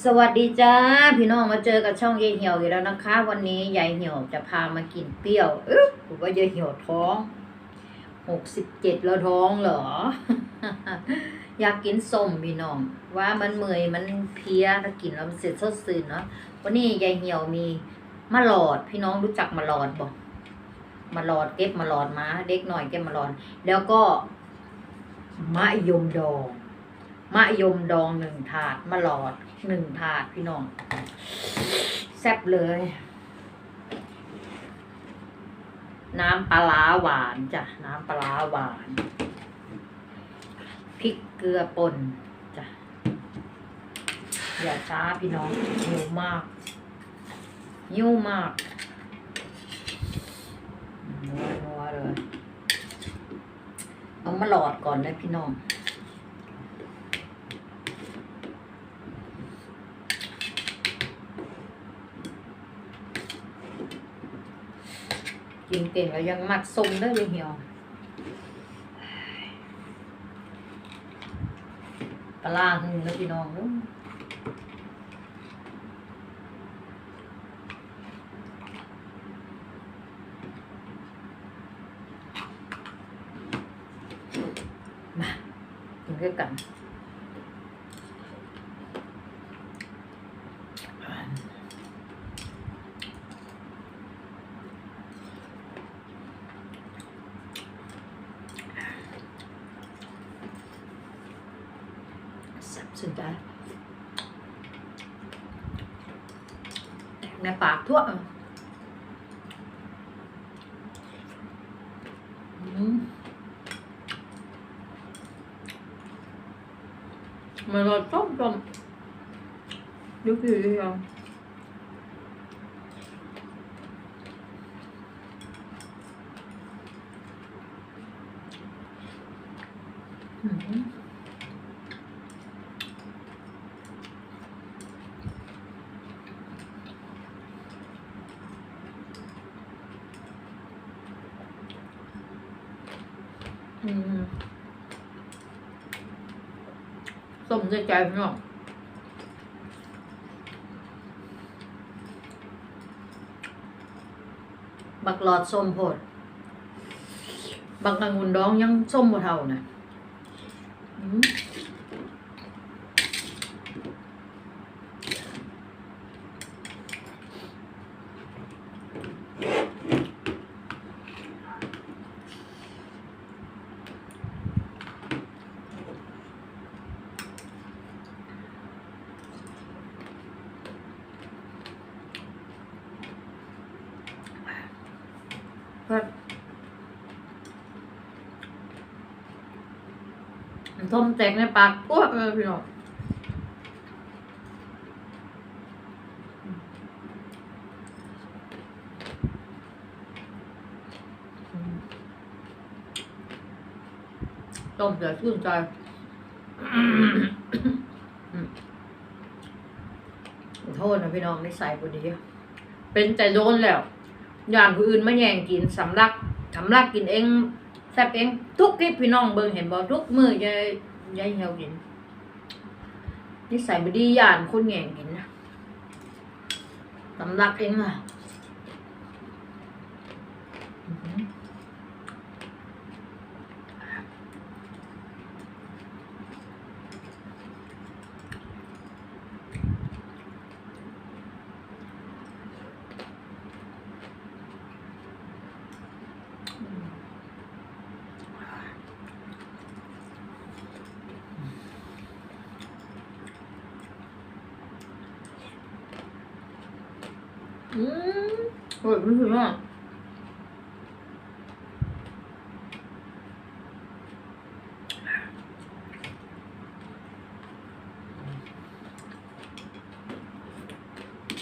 สวัสดีจ้าพี่น้องมาเจอกับช่องยายเหี่ยวอีกแล้วนะคะ วันนี้ยายเหี่ยวจะพามากินเปรี้ยวเอ๊ะผมว่ายายเหี่ยวท้องหกสิบเจ็ดแล้วท้องเหรอ อยากกินส้มพี่น้อง ว่ามันเมื่อยมันเพลียถ้ากินแล้วมันเสร็จสดชื่นเนาะวันนี้ยายเหี่ยวมีมะหลอด พี่น้องรู้จักมะหลอดบอกมะหลอดเก็บมะหลอดมาเด็กหน่อยเก็บมะหลอด แล้วก็มะยมดอง มะยมดองหนึ่งถาดมะหลอดหนึ่งถาดพี่น้อง แซ่บเลย น้ำปลาหวานจ้ะ น้ำปลาหวานพริกเกลือป่นจ้ะ อย่าช้าพี่น้องหิวมากหิวมากนัวนัวเลย เอามาหลอดก่อนนะพี่น้อง กินเก่งแล้วยังหมัดส้มได้เลยเหี่ยวปลาหึงแล้วพี่น้องมากินด้วยกัน แซ่บ สุดใจแตกในปากทั่วอืมมันรสต้มต้มยุบอยู่ยังอืม อืม สมใจใจพี่น้องบักหลอดส้มโพด บักองุ่นดองยังส้มบ่เท่านะอืมครับ ส้มแตกในปากอ้วกเลยพี่น้องต้มแต่ชื่นใจขอโทษนะพี่น้องไม่ใส่พอดี เป็นแต่โดนแล้ว อย่างผู้อื่นมาแย่งกินสำลักสำลักกินเอง แซ่บเองทุกคลิปพี่น้องเบิ่งเห็นบ่ทุกมือยายยายเหี่ยวกินนิสัยบดีย่านคนแง่งกินนะสำลักเองอะ อืมอร่อยไม่ถึงอะ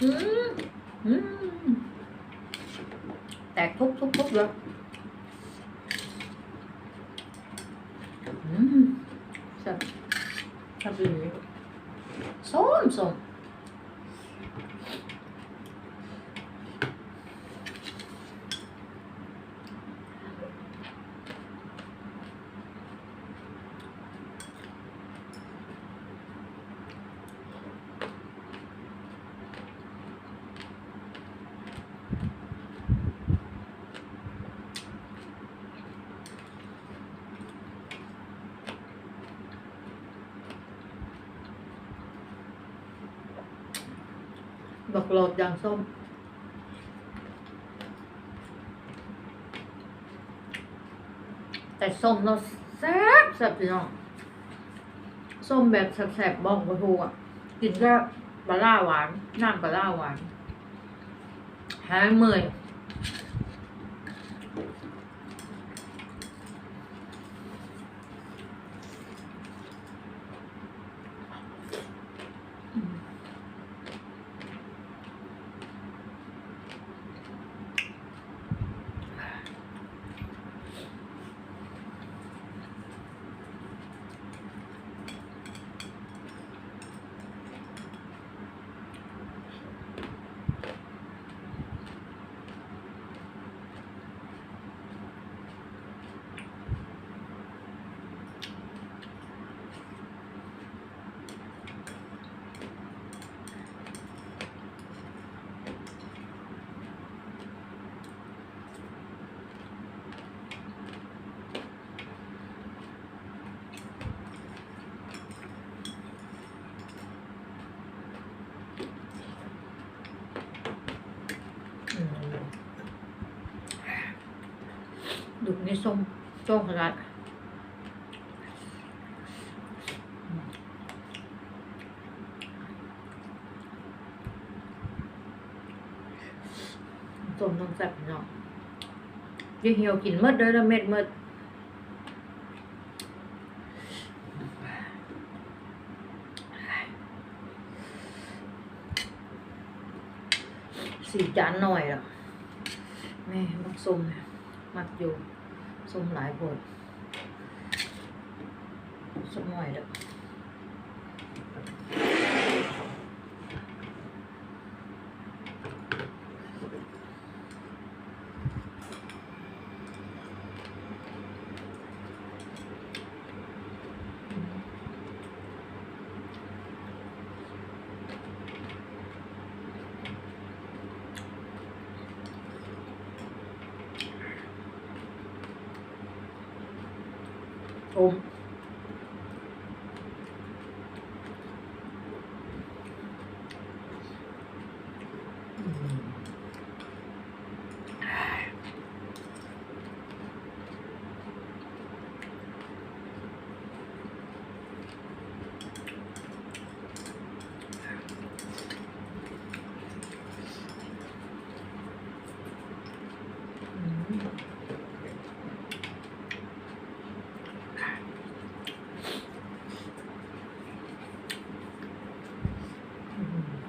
อืมอืมแตกทุบทุบทุบเลยอืมแซ่บแซ่บเลยส้มส้ม อ บั กโลดยางส้ม แต่ส้มเราแซ่บแซ่บพี่น้องส้มแบบแซ่บๆบ้องกระทูอะกินก็ปลาล่าหวานน้ำปลาล่าหวานหายเมื่อยอืมดุก นี่ส้มโจ้ขนาดส้มต้องแซ่บพี่น้องอยังเหี่ยวกินหมดเลยละเม็ดหมดสี่จานหน่อยอะแม่มักส้มเนี่ยมักอยู่ ซุ่มหลายบทซุ่มหน่อยเด้อ อมอืมอืม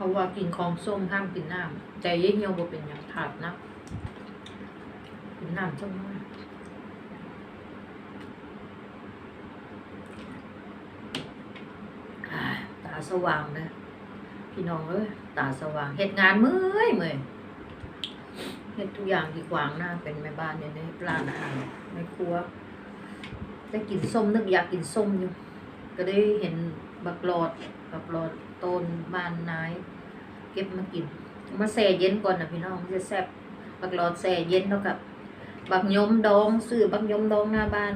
เพราะว่ากินของส้มห้ามกินน้ำใจเยี่ยวบ่เป็นอย่างถาดนะกินน้ำจังมากอ่าตาสว่างนะพี่น้องเอ้ยตาสว่างเฮ็ดงานเมื่อยเมื่อยเฮ็ดทุกอย่างที่ขวางหน้าเป็นแม่บ้านเนี่ยในร้านอาหารในครัวได้กินส้มนึกอยากกินส้มอยู่ ก็ได้เห็นบักหลอดบักหลอดต้นบ้านนาย เก็บมากิน มาแช่เย็นก่อนนะพี่น้องจะแซ่บบักหลอดแช่เย็นเท่ากับบักยมดองซื้อบักยมดองหน้าบ้าน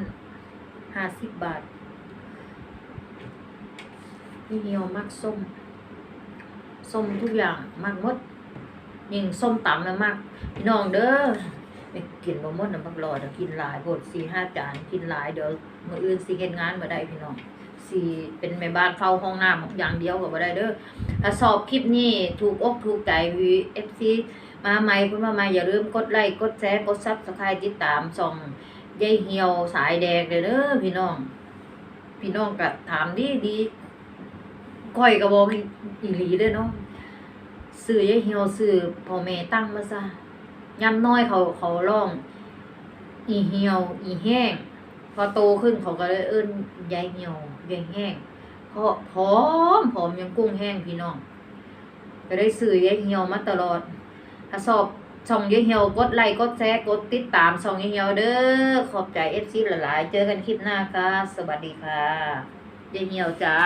ห้าสิบบาทพี่เหี่ยวมักส้มส้มทุกอย่างมักมดยิ่งส้มตำนะมักพี่น้องเด้อไม่กินบ่หมดนะบักหลอดอะกินหลายโพดสี่ห้าจานกินหลายเดี๋ยวมืออื่นสิเฮ็ดงานบ่ได้พี่น้อง สิเป็นแม่บ้านเฝ้าห้องน้ำอย่างเดียวก็บ่ได้เด้อถ้าสอบคลิปนี้ถูกอกถูกใจวีเอฟซีมาใหม่เพิ่นมาใหม่อย่าลืมกดไลค์กดแชร์กดซับสไครต์ติดตามส่องยายเหี่ยวสายแดงเลยเด้อพี่น้อง พี่น้องก็ถามดีดีก้อยก็บอกอีหลีเด้อเนาะซื้อยายเหี่ยวซื้อพ่อแม่ตั้งมาซะยามน้อยเขาเขาร้อง อีเหี่ยว อีแห้ง พอโตขึ้นเขาก็เลยเอิ้นยายเหี่ยว ยังแห้งเพราะผอมผอมยังกุ้งแห้งพี่น้องก็ได้สื่อยายเหี่ยวมาตลอด ถ้าสอบช่องยายเหี่ยวกดไลค์กดแชร์กดติดตามช่องยายเหี่ยวเด้อขอบใจเอฟซีหลายๆ เจอกันคลิปหน้าค่ะ สวัสดีค่ะยายเหี่ยวจ้า